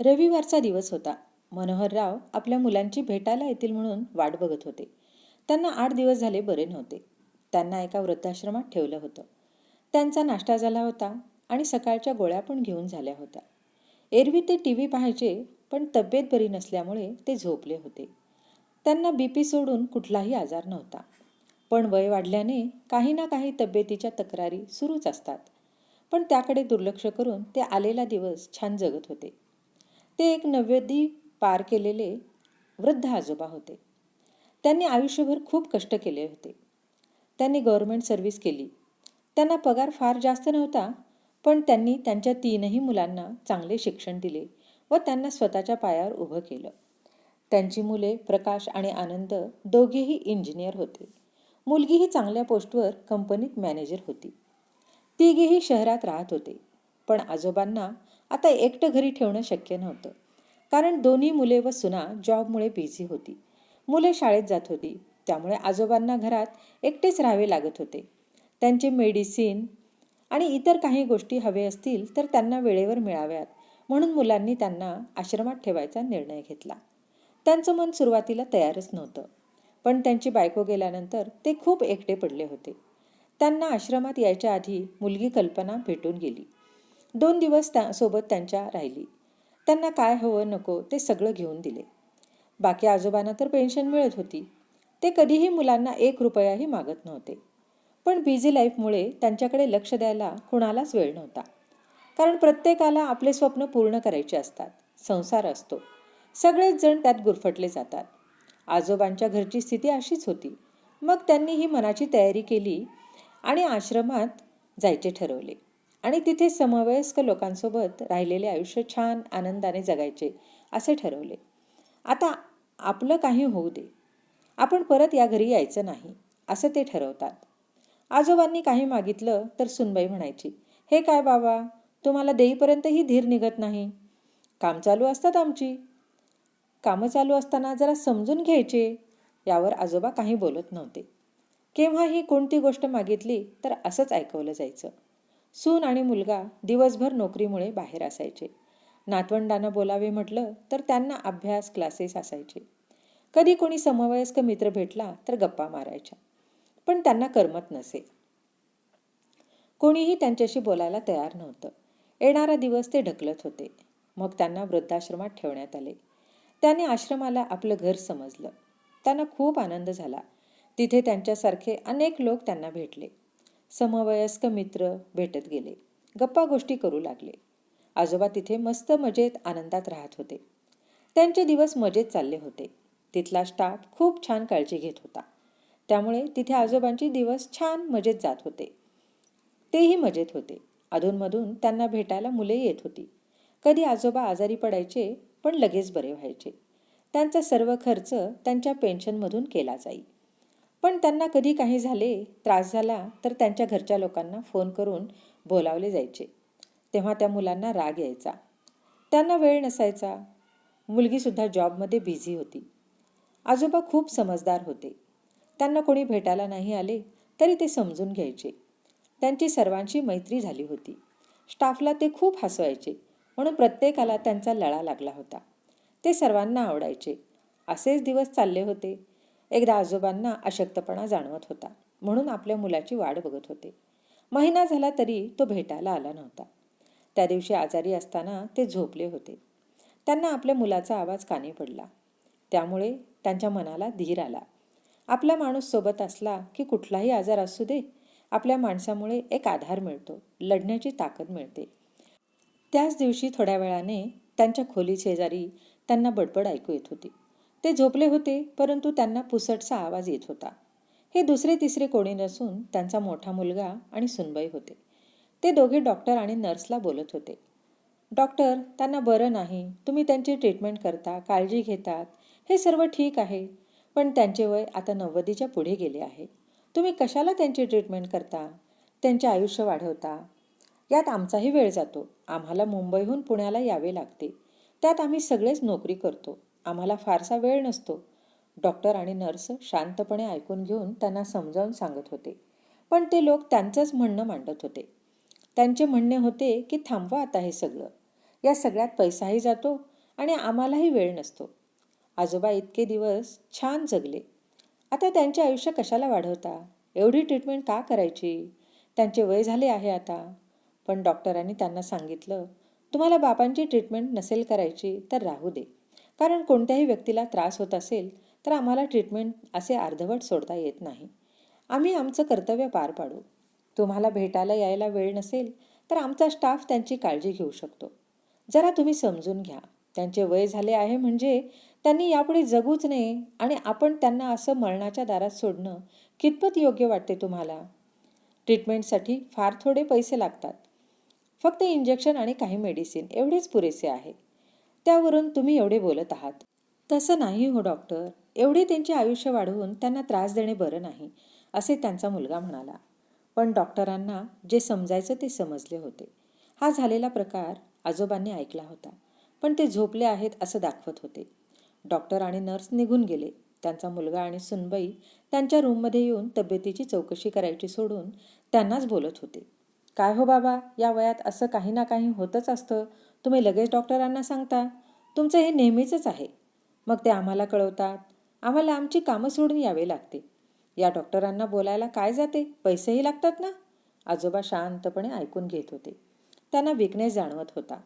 रविवारचा दिवस होता. मनोहरराव आपल्या मुलांची भेटायला येतील म्हणून वाट बघत होते. त्यांना आठ दिवस झाले बरे नव्हते. त्यांना एका वृद्धाश्रमात ठेवलं होतं. त्यांचा नाश्ता झाला होता आणि सकाळच्या गोळ्या पण घेऊन झाल्या होत्या. एरवी ते टी व्ही पाहायचे पण तब्येत बरी नसल्यामुळे ते झोपले होते. त्यांना बी पी सोडून कुठलाही आजार नव्हता. पण वय वाढल्याने काही ना काही तब्येतीच्या तक्रारी सुरूच असतात. पण त्याकडे दुर्लक्ष करून ते आलेला दिवस छान जगत होते. ते एक नव्वदी पार केलेले वृद्ध आजोबा होते. त्यांनी आयुष्यभर खूप कष्ट केले होते. त्यांनी गव्हर्मेंट सर्व्हिस केली. त्यांना पगार फार जास्त नव्हता पण त्यांनी त्यांच्या तीनही मुलांना चांगले शिक्षण दिले व त्यांना स्वतःच्या पायावर उभं केलं. त्यांची मुले प्रकाश आणि आनंद दोघेही इंजिनियर होते. मुलगीही चांगल्या पोस्टवर कंपनीत मॅनेजर होती. तिघेही शहरात राहत होते. पण आजोबांना आता एकटं घरी ठेवणं शक्य नव्हतं. कारण दोन्ही मुले व सुना जॉबमुळे बिझी होती. मुले शाळेत जात होती. त्यामुळे आजोबांना घरात एकटेच राहावे लागत होते. त्यांचे मेडिसिन आणि इतर काही गोष्टी हवे असतील तर त्यांना वेळेवर मिळाव्यात. म्हणून मुलांनी त्यांना आश्रमात ठेवायचा निर्णय घेतला. त्यांचं मन सुरुवातीला तयारच नव्हतं. पण त्यांची बायको गेल्यानंतर ते खूप एकटे पडले होते. त्यांना आश्रमात यायच्या आधी मुलगी कल्पना भेटून गेली. दोन दिवस त्या सोबत त्यांच्या राहिली. त्यांना काय हवं नको ते सगळं घेऊन दिले. बाकी आजोबांना तर पेन्शन मिळत होती. ते कधीही मुलांना एक रुपयाही मागत नव्हते. पण बिझी लाईफमुळे त्यांच्याकडे लक्ष द्यायला कुणालाच वेळ नव्हता. कारण प्रत्येकाला आपले स्वप्न पूर्ण करायचे असतात. संसार असतो. सगळेच जण त्यात गुरफटले जातात. आजोबांच्या घरची स्थिती अशीच होती. मग त्यांनी ही मनाची तयारी केली आणि आश्रमात जायचे ठरवले. आणि तिथे समवयस्क लोकांसोबत राहिलेले आयुष्य छान आनंदाने जगायचे असे ठरवले. आता आपलं काही होऊ दे. आपण परत या घरी यायचं नाही असं ते ठरवतात. आजोबांनी काही मागितलं तर सुनबाई म्हणायची हे काय बाबा तुम्हाला देईपर्यंतही धीर निघत नाही. काम चालू असतात आमची. कामं चालू असताना जरा समजून घ्यायचे. यावर आजोबा काही बोलत नव्हते. केव्हाही कोणती गोष्ट मागितली तर असंच ऐकवलं जायचं. सून आणि मुलगा दिवसभर नोकरीमुळे बाहेर असायचे. नातवंडांना बोलावे म्हटलं तर त्यांना अभ्यास क्लासेस असायचे. कधी कोणी समवयस्क मित्र भेटला तर गप्पा मारायच्या पण त्यांना करमत नसे. कोणीही त्यांच्याशी बोलायला तयार नव्हतं. येणारा दिवस ते ढकलत होते. मग त्यांना वृद्धाश्रमात ठेवण्यात आले. त्यांनी आश्रमाला आपलं घर समजलं. त्यांना खूप आनंद झाला. तिथे त्यांच्यासारखे अनेक लोक त्यांना भेटले. समवयस्क मित्र भेटत गेले. गप्पा गोष्टी करू लागले. आजोबा तिथे मस्त मजेत आनंदात राहत होते. त्यांचे दिवस मजेत चालले होते. तिथला स्टाफ खूप छान काळजी घेत होता. त्यामुळे तिथे आजोबांचे दिवस छान मजेत जात होते. तेही मजेत होते. अधूनमधून त्यांना भेटायला मुले येत होती. कधी आजोबा आजारी पडायचे पण लगेच बरे व्हायचे. त्यांचा सर्व खर्च त्यांच्या पेन्शनमधून केला जाई. पण त्यांना कधी काही झाले त्रास झाला तर त्यांच्या घरच्या लोकांना फोन करून बोलावले जायचे. तेव्हा त्या मुलांना राग यायचा. त्यांना वेळ नसायचा. मुलगीसुद्धा जॉबमध्ये बिझी होती. आजोबा खूप समजदार होते. त्यांना कोणी भेटायला नाही आले तरी ते समजून घ्यायचे. त्यांची सर्वांची मैत्री झाली होती. स्टाफला ते खूप हसवायचे म्हणून प्रत्येकाला त्यांचा लळा लागला होता. ते सर्वांना आवडायचे. असेच दिवस चालले होते. एकदा आजोबांना अशक्तपणा जाणवत होता. म्हणून आपल्या मुलाची वाट बघत होते. महिना झाला तरी तो भेटायला आला नव्हता. त्या दिवशी आजारी असताना ते झोपले होते. त्यांना आपल्या मुलाचा आवाज कानी पडला. त्यामुळे त्यांच्या मनाला धीर आला. आपला माणूस सोबत असला की कुठलाही आजार असू दे आपल्या माणसामुळे एक आधार मिळतो लढण्याची ताकद मिळते. त्याच दिवशी थोड्या वेळाने त्यांच्या खोली शेजारी त्यांना बडबड ऐकू येत होती. ते झोपले होते परंतु त्यांना पुसटचा आवाज येत होता. हे दुसरे तिसरे कोणी नसून त्यांचा मोठा मुलगा आणि सुनबाई होते. ते दोघे डॉक्टर आणि नर्सला बोलत होते. डॉक्टर त्यांना बरं नाही. तुम्ही त्यांची ट्रीटमेंट करता काळजी घेतात. हे सर्व ठीक आहे पण त्यांचे वय आता नव्वदीच्या पुढे गेले आहे. तुम्ही कशाला त्यांची ट्रीटमेंट करता? त्यांचे आयुष्य वाढवता. यात आमचाही वेळ जातो. आम्हाला मुंबईहून पुण्याला यावे लागते. त्यात आम्ही सगळेच नोकरी करतो. आम्हाला फारसा वेळ नसतो. डॉक्टर आणि नर्स शांतपणे ऐकून घेऊन त्यांना समजावून सांगत होते. पण ते लोक त्यांचंच म्हणणं मांडत होते. त्यांचे म्हणणे होते की थांबवा आता हे सगळं. या सगळ्यात पैसाही जातो आणि आम्हालाही वेळ नसतो. आजोबा इतके दिवस छान जगले. आता त्यांचे आयुष्य कशाला वाढवता? एवढी ट्रीटमेंट का करायची? त्यांचे वय झाले आहे आता. पण डॉक्टरांनी त्यांना सांगितलं तुम्हाला बापांची ट्रीटमेंट नसेल करायची तर राहू दे. कारण कोणत्याही व्यक्तीला त्रास होत असेल तर आम्हाला ट्रीटमेंट असे अर्धवट सोडता येत नाही. आम्ही आमचं कर्तव्य पार पाडू. तुम्हाला भेटायला यायला वेळ नसेल तर आमचा स्टाफ त्यांची काळजी घेऊ शकतो. जरा तुम्ही समजून घ्या. त्यांचे वय झाले आहे म्हणजे त्यांनी यापुढे जगूच नये आणि आपण त्यांना असं मरणाच्या दारात सोडणं कितपत योग्य वाटते तुम्हाला? ट्रीटमेंटसाठी फार थोडे पैसे लागतात. फक्त इंजेक्शन आणि काही मेडिसिन एवढेच पुरेसे आहे. त्यावरून तुम्ही एवढे बोलत आहात. तसं नाही हो डॉक्टर. एवढे त्यांचे आयुष्य वाढवून त्यांना त्रास देणे बरं नाही असे त्यांचा मुलगा म्हणाला. पण डॉक्टरांना जे समजायचं ते समजले होते. हा झालेला प्रकार आजोबांनी ऐकला होता पण ते झोपले आहेत असं दाखवत होते. डॉक्टर आणि नर्स निघून गेले. त्यांचा मुलगा आणि सुनबाई त्यांच्या रूममध्ये येऊन तब्येतीची चौकशी करायची सोडून त्यांनाच बोलत होते. काय हो बाबा या वयात असं काही ना काही होतच असतं. तुम्ही लगेच डॉक्टरांना सांगता. तुमचं हे नेहमीचंच आहे. मग ते आम्हाला कळवतात. आम्हाला आमची कामं सोडून यावे लागते. या डॉक्टरांना बोलायला काय जाते? पैसेही लागतात ना? आजोबा शांतपणे ऐकून घेत होते. त्यांना विकनेस जाणवत होता.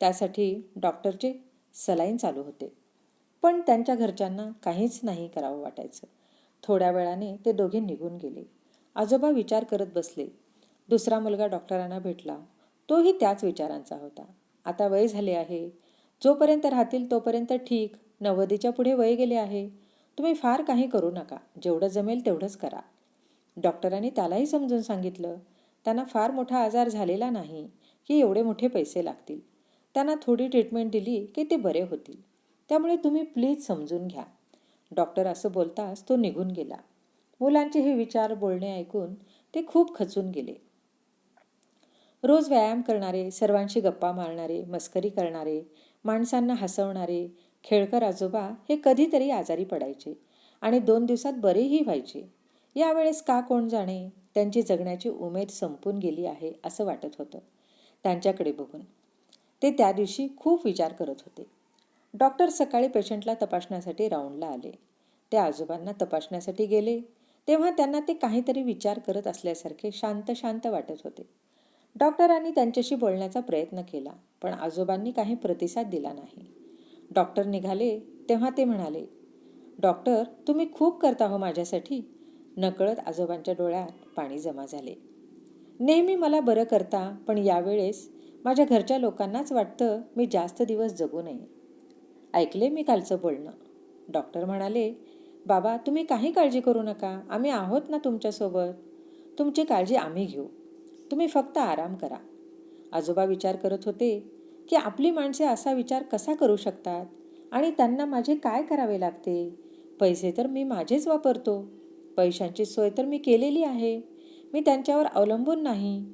त्यासाठी डॉक्टरचे सलाईन चालू होते. पण त्यांच्या घरच्यांना काहीच नाही करावं वाटायचं. थोड्या वेळाने ते दोघे निघून गेले. आजोबा विचार करत बसले. दुसरा मुलगा डॉक्टरांना भेटला. तोही त्याच विचारांचा होता. आता वय झाले आहे. जोपर्यंत राहतील तोपर्यंत ठीक. नव्वदीच्या पुढे वय गेले आहे. तुम्ही फार काही करू नका. जेवढं जमेल तेवढंच करा. डॉक्टरांनी त्यालाही समजून सांगितलं. त्यांना फार मोठा आजार झालेला नाही की एवढे मोठे पैसे लागतील. त्यांना थोडी ट्रीटमेंट दिली की ते बरे होतील. त्यामुळे तुम्ही प्लीज समजून घ्या. डॉक्टर असं बोलताच तो निघून गेला. मुलांचे हे विचार बोलणे ऐकून ते खूप खचून गेले. रोज व्यायाम करणारे सर्वांशी गप्पा मारणारे मस्करी करणारे माणसांना हसवणारे खेळकर आजोबा हे कधीतरी आजारी पडायचे आणि दोन दिवसात बरेही व्हायचे. यावेळेस का कोण जाणे त्यांची जगण्याची उमेद संपून गेली आहे असं वाटत होतं. त्यांच्याकडे बघून. ते त्या दिवशी खूप विचार करत होते. डॉक्टर सकाळी पेशंटला तपासण्यासाठी राऊंडला आले. ते आजोबांना तपासण्यासाठी गेले. तेव्हा त्यांना ते काहीतरी विचार करत असल्यासारखे शांत शांत वाटत होते. डॉक्टरांनी त्यांच्याशी बोलण्याचा प्रयत्न केला पण आजोबांनी काही प्रतिसाद दिला नाही. डॉक्टर निघाले तेव्हा ते म्हणाले डॉक्टर तुम्ही खूप करता हो माझ्यासाठी. नकळत आजोबांच्या डोळ्यात पाणी जमा झाले. नेहमी मला बरं करता पण यावेळेस माझ्या घरच्या लोकांनाच वाटतं मी जास्त दिवस जगू नये. ऐकले मी कालचं बोलणं. डॉक्टर म्हणाले बाबा तुम्ही काही काळजी करू नका आम्ही आहोत ना तुमच्यासोबत. तुमची काळजी आम्ही घेऊ. तुम्ही फक्त आराम करा. आजोबा विचार करत होते की आपली माणसे असा विचार कसा करू शकतात? आणि त्यांना माझे काय करावे लागते? पैसे तर मी माझेच वापरतो. पैशांची सोय तर मी केलेली आहे. मी त्यांच्यावर अवलंबून नाही.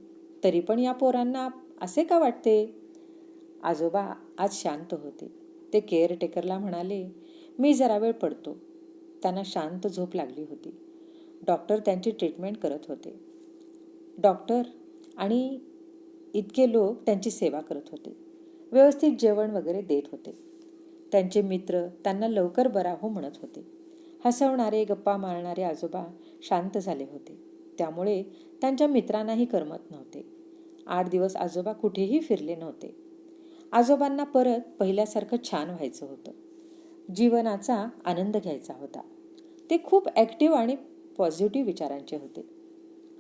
तरी पण या पोरांना असे का वाटते? आजोबा आज शांत होते. ते केअरटेकरला म्हणाले मी जरा वेळ पडतो. त्यांना शांत झोप लागली होती. डॉक्टर त्यांची ट्रीटमेंट करत होते. डॉक्टर आणि इतके लोक त्यांची सेवा करत होते. व्यवस्थित जेवण वगैरे देत होते. त्यांचे मित्र त्यांना लवकर बरा हो म्हणत होते. हसवणारे गप्पा मारणारे आजोबा शांत झाले होते. त्यामुळे त्यांच्या मित्रांनाही करमत नव्हते. आठ दिवस आजोबा कुठेही फिरले नव्हते. आजोबांना परत पहिल्यासारखं छान व्हायचं होतं. जीवनाचा आनंद घ्यायचा होता. ते खूप ॲक्टिव्ह आणि पॉझिटिव्ह विचारांचे होते.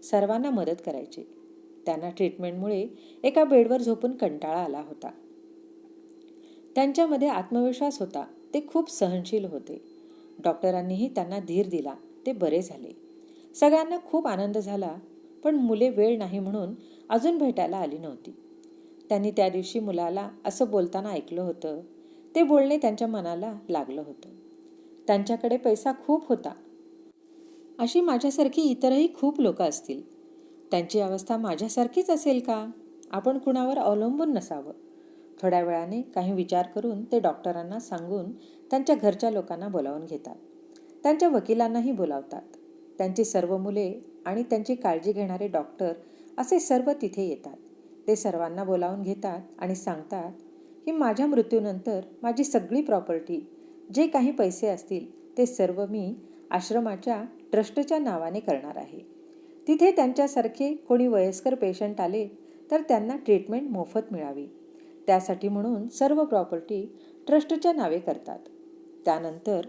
सर्वांना मदत करायचे. त्यांना ट्रीटमेंटमुळे एका बेडवर झोपून कंटाळा आला होता. त्यांच्यामध्ये आत्मविश्वास होता. ते खूप सहनशील होते. डॉक्टरांनीही त्यांना धीर दिला. ते बरे झाले. सगळ्यांना खूप आनंद झाला पण मुले वेळ नाही म्हणून अजून भेटायला आली नव्हती. त्यांनी त्या दिवशी मुलाला असं बोलताना ऐकलं होतं. ते बोलणे त्यांच्या मनाला लागलं होतं. त्यांच्याकडे पैसा खूप होता. अशी माझ्यासारखी इतरही खूप लोक असतील. त्यांची अवस्था माझ्यासारखीच असेल का? आपण कुणावर अवलंबून नसावं. थोड्या वेळाने काही विचार करून ते डॉक्टरांना सांगून त्यांच्या घरच्या लोकांना बोलावून घेतात. त्यांच्या वकिलांनाही बोलावतात. त्यांची सर्व मुले आणि त्यांची काळजी घेणारे डॉक्टर असे सर्व तिथे येतात. ते सर्वांना बोलावून घेतात आणि सांगतात की माझ्या मृत्यूनंतर माझी सगळी प्रॉपर्टी जे काही पैसे असतील ते सर्व मी आश्रमाच्या ट्रस्टच्या नावाने करणार आहे. तिथे त्यांच्यासारखे कोणी वयस्कर पेशंट आले तर त्यांना ट्रीटमेंट मोफत मिळावी. त्यासाठी म्हणून सर्व प्रॉपर्टी ट्रस्टच्या नावे करतात. त्यानंतर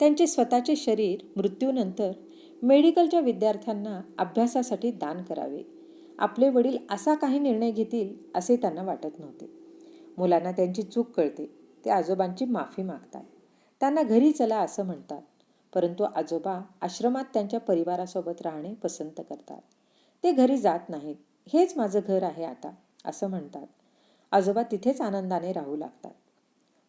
त्यांचे स्वतःचे शरीर मृत्यूनंतर मेडिकलच्या विद्यार्थ्यांना अभ्यासासाठी दान करावे. आपले वडील असा काही निर्णय घेतील असे त्यांना वाटत नव्हते. मुलांना त्यांची चूक कळते. ते आजोबांची माफी मागतात. त्यांना घरी चला असं म्हणतात. परंतु आजोबा आश्रमात त्यांच्या परिवारासोबत राहणे पसंत करतात. ते घरी जात नाहीत. हेच माझं घर आहे आता असं म्हणतात. आजोबा तिथेच आनंदाने राहू लागतात.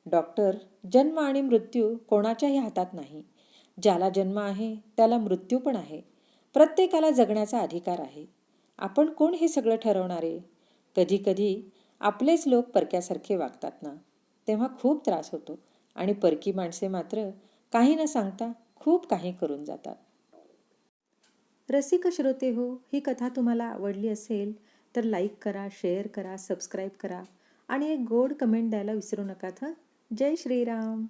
डॉक्टर जन्म आणि मृत्यू कोणाच्याही हातात नाही. ज्याला जन्म आहे त्याला मृत्यू पण आहे. प्रत्येकाला जगण्याचा अधिकार आहे. आपण कोण हे सगळं ठरवणारे? कधी कधी आपलेच लोक परक्यासारखे वागतात ना? तेव्हा खूप त्रास होतो. आणि परकी माणसे मात्र काही न सांगता खूप काही करून जातात. रसिक श्रोते हो ही कथा तुम्हाला आवडली असेल तर लाईक करा शेअर करा सबस्क्राईब करा आणि एक गोड कमेंट द्यायला विसरू नका हं? जय श्रीराम.